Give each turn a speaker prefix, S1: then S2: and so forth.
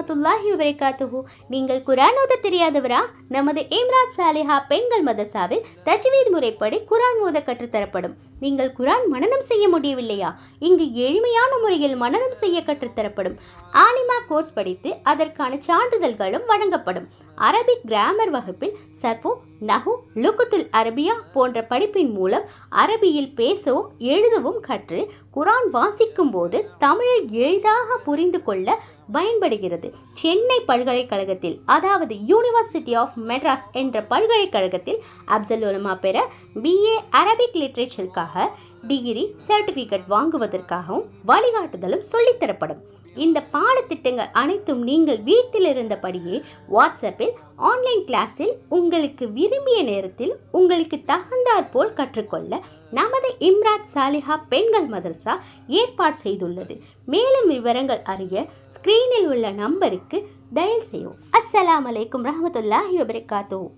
S1: வரமத்துல்லாஹி வபரகாத்துஹு. நீங்கள் குரான் ஓத தெரியாதவரா? நமது இம்ராத் சாலிஹா பெண்கள் மதசாவில் தஜ்வீத் முறைப்படி குரான் ஓத கற்றுத்தரப்படும். நீங்கள் குரான் மனனம் செய்ய முடியவில்லையா? இங்கு எளிமையான முறையில் மனனம் செய்ய கற்றுத்தரப்படும். ஆலிமா கோர்ஸ் படித்து அதற்கான சான்றிதழ்களும் வழங்கப்படும். அரபிக் கிராமர் வகுப்பில் சர்ஃபோ நஹு லுகுத்துல் அரபியா போன்ற படிப்பின் மூலம் அரபியில் பேசவும் எழுதவும் கற்று குரான் வாசிக்கும் போது தமிழில் எளிதாக புரிந்து கொள்ள பயன்படுகிறது. சென்னை பல்கலைக்கழகத்தில் அதாவது யூனிவர்சிட்டி ஆஃப் மெட்ராஸ் என்ற பல்கலைக்கழகத்தில் அப்சல் உலமா பெற பிஏ அரபிக் லிட்ரேச்சருக்காக டிகிரி சர்டிஃபிகேட் வாங்குவதற்காகவும் வழிகாட்டுதலும் சொல்லித்தரப்படும். இந்த பாடத்திட்டங்கள் அனைத்தும் நீங்கள் வீட்டில் இருந்தபடியே வாட்ஸ்அப்பில் ஆன்லைன் கிளாஸில் உங்களுக்கு விரும்பிய நேரத்தில் உங்களுக்கு தகுந்தாற்போல் கற்றுக்கொள்ள நமது இம்ராத் சாலிஹா பெண்கள் மதரசா ஏற்பாடு செய்துள்ளது. மேலும் விவரங்கள் அறிய ஸ்கிரீனில் உள்ள நம்பருக்கு டயல் செய்யும் அஸ்ஸலாமு அலைக்கும் ரஹமத்துல்லாஹி வபரகாத்துஹு.